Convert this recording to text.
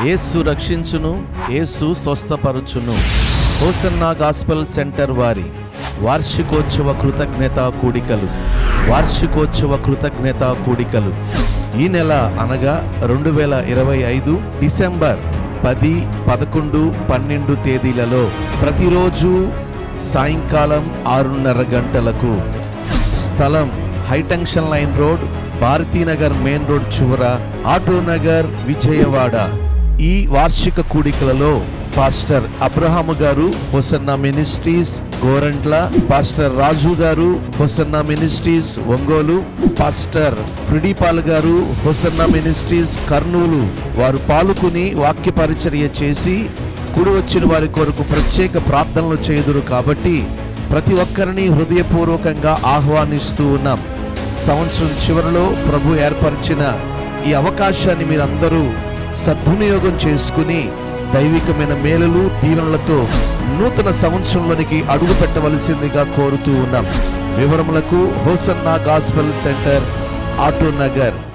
ఏసు రక్షించును ఏసు స్వస్థపరచును. Hosanna gospel centre వారి వార్షికోత్సవ కృతజ్ఞత కూడికలు వార్షికోత్సవ కృతజ్ఞత కూడికలు. ఈ నెల అనగా రెండు వేల ఇరవై ఐదు డిసెంబర్ పది పదకొండు పన్నెండు తేదీలలో ప్రతిరోజు సాయంకాలం ఆరున్నర గంటలకు స్థలం high tension line road Bharathinagar main road చివర ఆటో నగర్ విజయవాడ. ఈ వార్షిక కూడికలలో పాస్టర్ అబ్రహాము గారు Hosanna Ministries Gorantla pastor Raju గారు హొసన్న మినిస్ట్రీస్ ఒంగోలు పాస్టర్ ఫ్రిడిపాల్ గారు హొసన్న మినిస్ట్రీస్ కర్నూలు వారు పాల్గొని వాక్య పరిచర్య చేసి కుడి వచ్చిన వారి కొరకు ప్రత్యేక ప్రార్థనలు చేయుదురు కాబట్టి ప్రతి ఒక్కరిని హృదయపూర్వకంగా ఆహ్వానిస్తూ ఉన్నాం. సంవత్సరం చివరిలో ప్రభు ఏర్పరిచిన ఈ అవకాశాన్ని మీరందరూ సద్వినియోగం చేసుకుని దైవికమైన మేలులు దీవెనలతో నూతన సంవత్సరంలోనికి అడుగు పెట్టవలసిందిగా కోరుతూ ఉన్నాం. వివరములకు Hosanna Gospel Centre Auto Nagar.